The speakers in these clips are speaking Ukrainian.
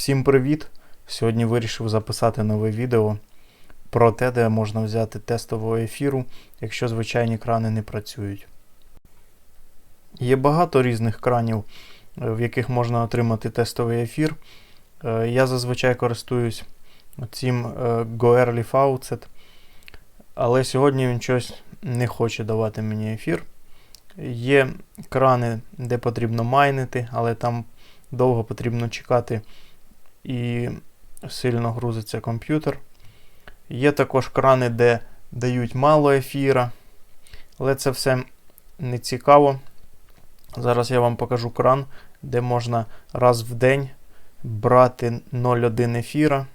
Всім привіт! Сьогодні вирішив записати нове відео про те, де можна взяти тестового ефіру, якщо звичайні крани не працюють. Є багато різних кранів, е, в яких можна отримати тестовий ефір. Е, Я зазвичай користуюсь цим е, Goerli Faucet, але сьогодні він щось не хоче давати мені ефір. Є крани, де потрібно майнити, але там довго потрібно чекати і сильно грузиться комп'ютер. Є також крани, де дають мало ефіра, але це все не цікаво. Зараз я вам покажу кран, де можна раз в день брати 0,1 ефіра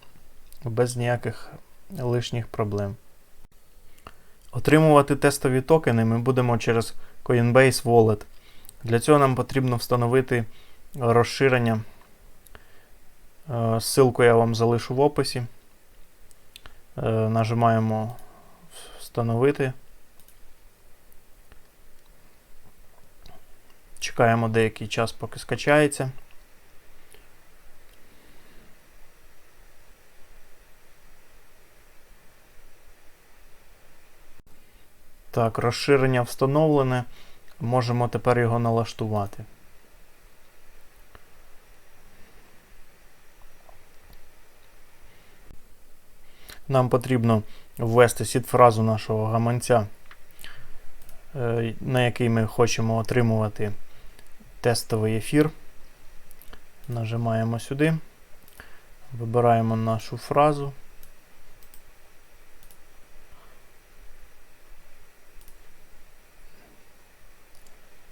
без ніяких лишніх проблем. Отримувати тестові токени ми будемо через Coinbase Wallet. Для цього нам потрібно встановити розширення. Е, Ссылку я вам залишу в описі. Е, Нажимаємо Встановити. Чекаємо деякий час, поки скачається. Так, розширення встановлене. Можемо тепер його налаштувати. Нам потрібно ввести сід-фразу нашого гаманця, е, на який ми хочемо отримувати тестовий ефір. Нажимаємо сюди, вибираємо нашу фразу.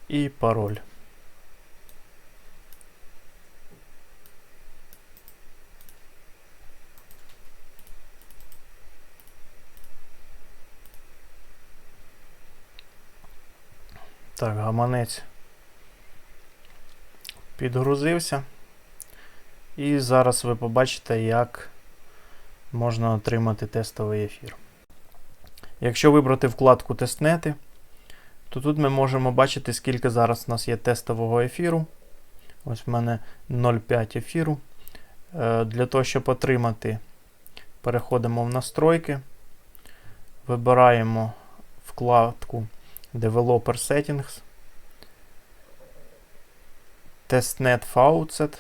І пароль. Так, гаманець підгрузився. І зараз ви побачите, як можна отримати тестовий ефір. Якщо вибрати вкладку Тестнети, то тут ми можемо бачити, скільки зараз у нас є тестового ефіру. Ось в мене 0,5 ефіру. Е, Для того, щоб отримати, переходимо в настройки, вибираємо вкладку Developer Settings, Testnet Faucet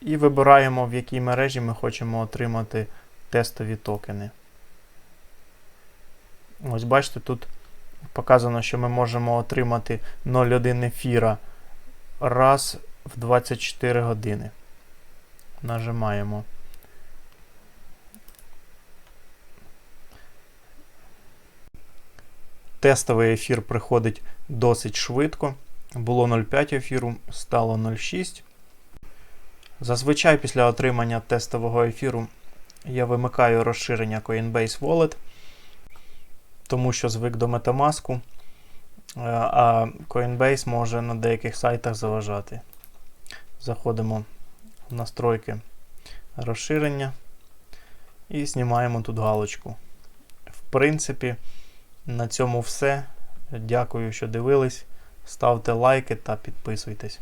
і вибираємо, в якій мережі ми хочемо отримати тестові токени. Ось бачите, тут показано, що ми можемо отримати 0,1 ефіра раз в 24 години. Нажимаємо. Тестовий ефір приходить досить швидко. Було 0,5 ефіру, стало 0,6. Зазвичай після отримання тестового ефіру я вимикаю розширення Coinbase Wallet, тому що звик до Metamask, е, а Coinbase може на деяких сайтах заважати. Заходимо в настройки розширення і знімаємо тут галочку. В принципі, на цьому все. Дякую, що дивились. Ставте лайки та підписуйтесь.